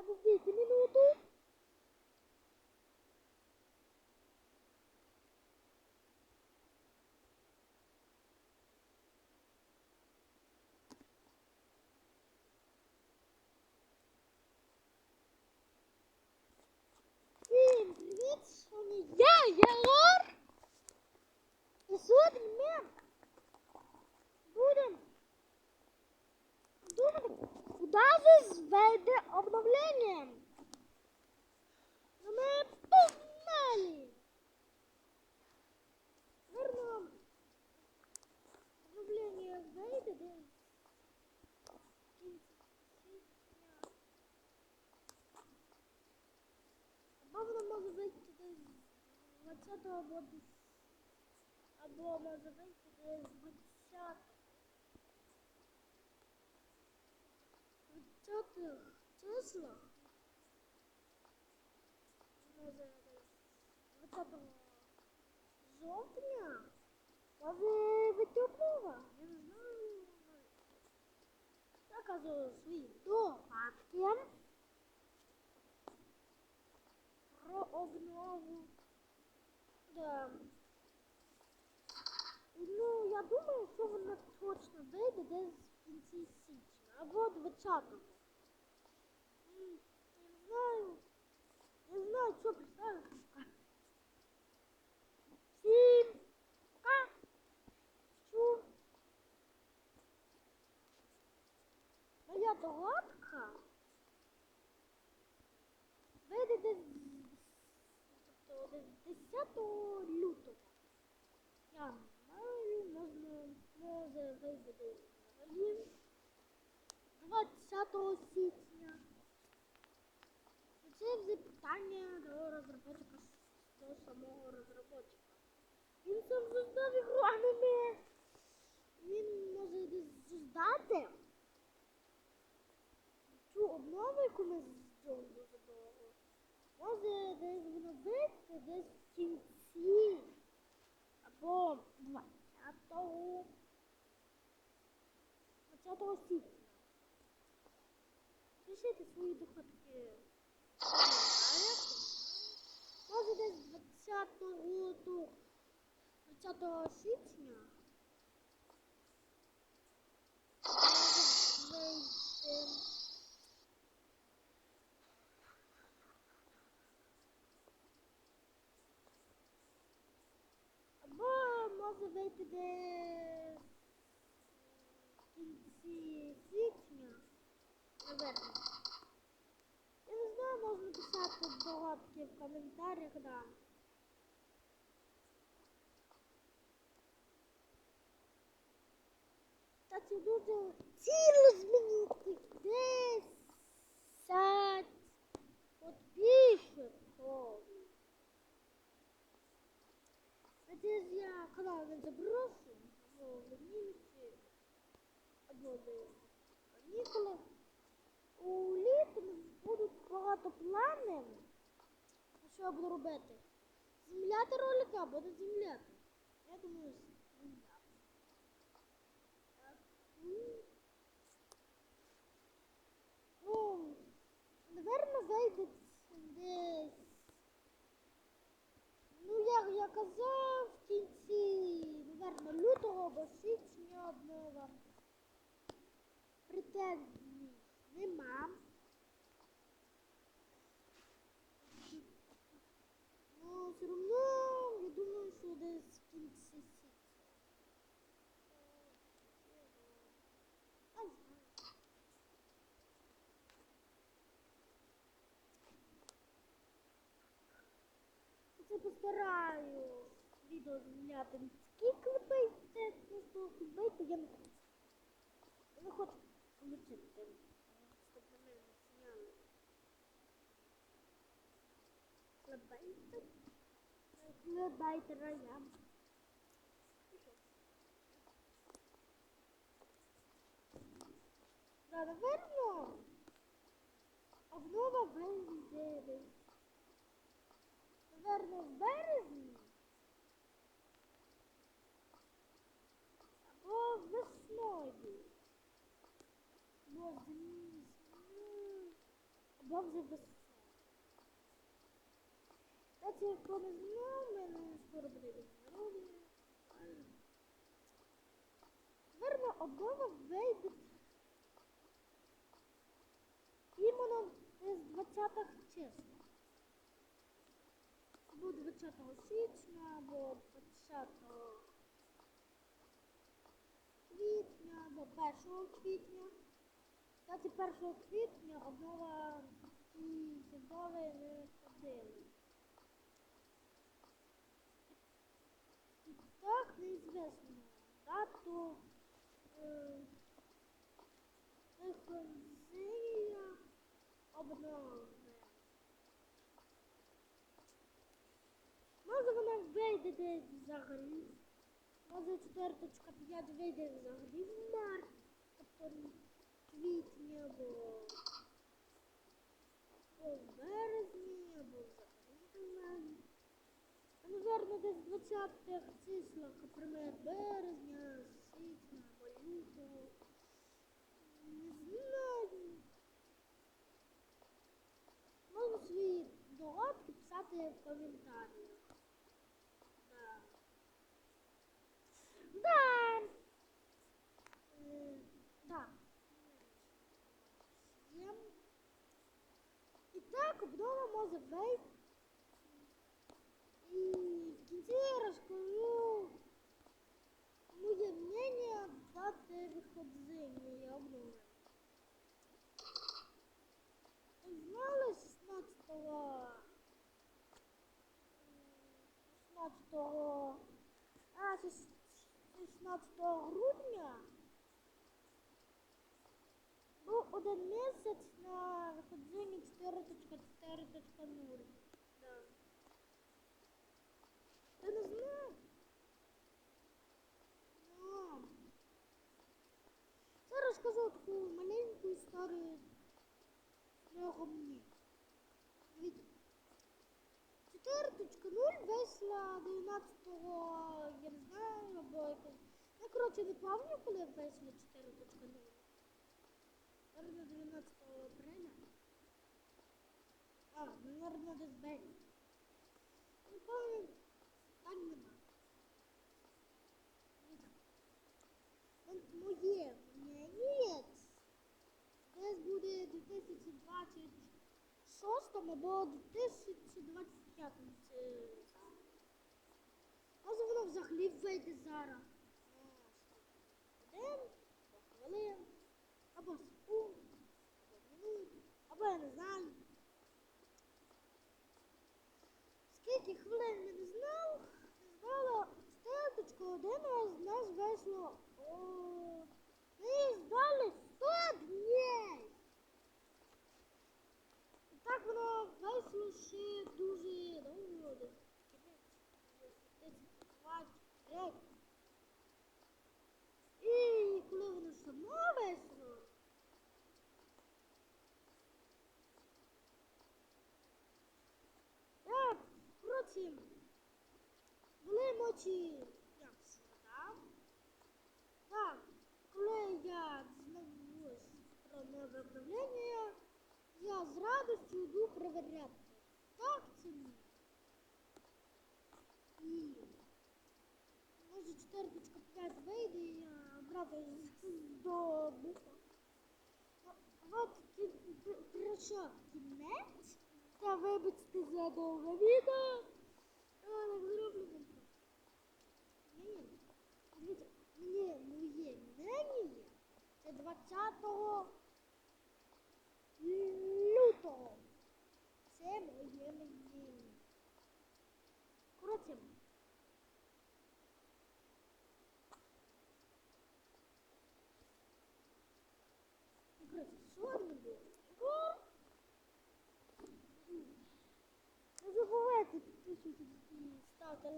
Abi zeytimin oldu. 20 або або може вийти десь 20. 20 числа. Може десь 20 жовтня. Може обнова. Я не знаю. Я кажу свої догадки про обнову. Да. Ну, я думаю, що вона точно вийде десь в кінці січня або 20-го. Не знаю. Не знаю, що представити. Всім пока. Що? Моя догадка вийде десь, тобто десь 10 лютого. Я знаю, можна, може взагалі 20 січня. Це вже питання до розробника, до самого розробника. Він сам создав ігру, а. Він може создати цю обнову, яку ми зробили. Може десь вийти десь в кінці або 20-го 20 січня. Пишіть свої доходки. Може десь 20 до 20 січня. Може вийти. Або може вийти десь в кінці січня. Наверно. Я не знаю, можна писати догадки в коментарях, да. Кстати, дуже ціло змінити 10 підписчиків. Надеюсь, я канал не заброшу, в Німці, або канікули. У літом будуть багато планів. Що я буду робити? Земляти ролики або не земляти? Я думаю, земляти. М. Ну, наверно, вийде десь. Як я казав, в кінці, наверно, лютого або січня обнова. Претензій нема. Ну, все одно, я думаю, що десь в кінці січня. А знаю. Це постараю відео зняти не такі клепейте, просто клепейте, я не. Я не включити. Клепейте. Клепейте рая. Да, наверно, обнова вийде Наверно, в березні. Або весною. Або вже без Кстати, хто не знав, в мене скоро буде народження. Верно, обнова вийде іменно з 20 числа. Або 20 січня, або 20 квітня, або 1 квітня. Кстати, 1 квітня обнова і зіброви не ходили. Так неізвісно дату е, обнови. Може вона вийде взагалі. Може 4.5 вийде взагалі в март, тобто квітні або, в березні, або взагалі. А, Наверно, десь 20 числах, наприклад, березня, січня або лютого. Не знаю. Можна свої догадки писати в коментарях. Да. Да. Е, да. Всім. І так, обнова може вийти. І в кінці я розкажу моє мнение дати виходження обнови. Ви знали 16-го 16 а, шіс- 16 грудня був один місяць на виходженні 4.4.0. Да. Ти не знав? Ну. Це розкажу таку маленьку історію мого мені. Дивіться. 4.0 вийшла 19-го, я не знаю, або якось. Ну, коротше, не пам'ятаю, коли вийшла 4.0. Наверно, 19 апреля. А. Не пам'ятаю, нема. От моє десь буде 2026 або 2025. Це... Може воно взагалі вийде зараз. Один, двох хвилин, або секунд, або минут, або я не знаю. Скільки хвилин не знав, знала, статочку один з нас вийшло. Ми здали 100 днів. Так воно вийшло ще дуже довго, десь кінець, десь 20 І коли воно само вийшло, я, коротше, були мочі, як свята. Так, коли я дізнаюсь про нове обновлення, я з радістю йду перевіряти. Так це ні. І може 4.5 вийде, і я з- до буха. От прийшов кінець. Та вибачте за довге відео. Лютого. Це моє коротше, підписуйтесь і ставте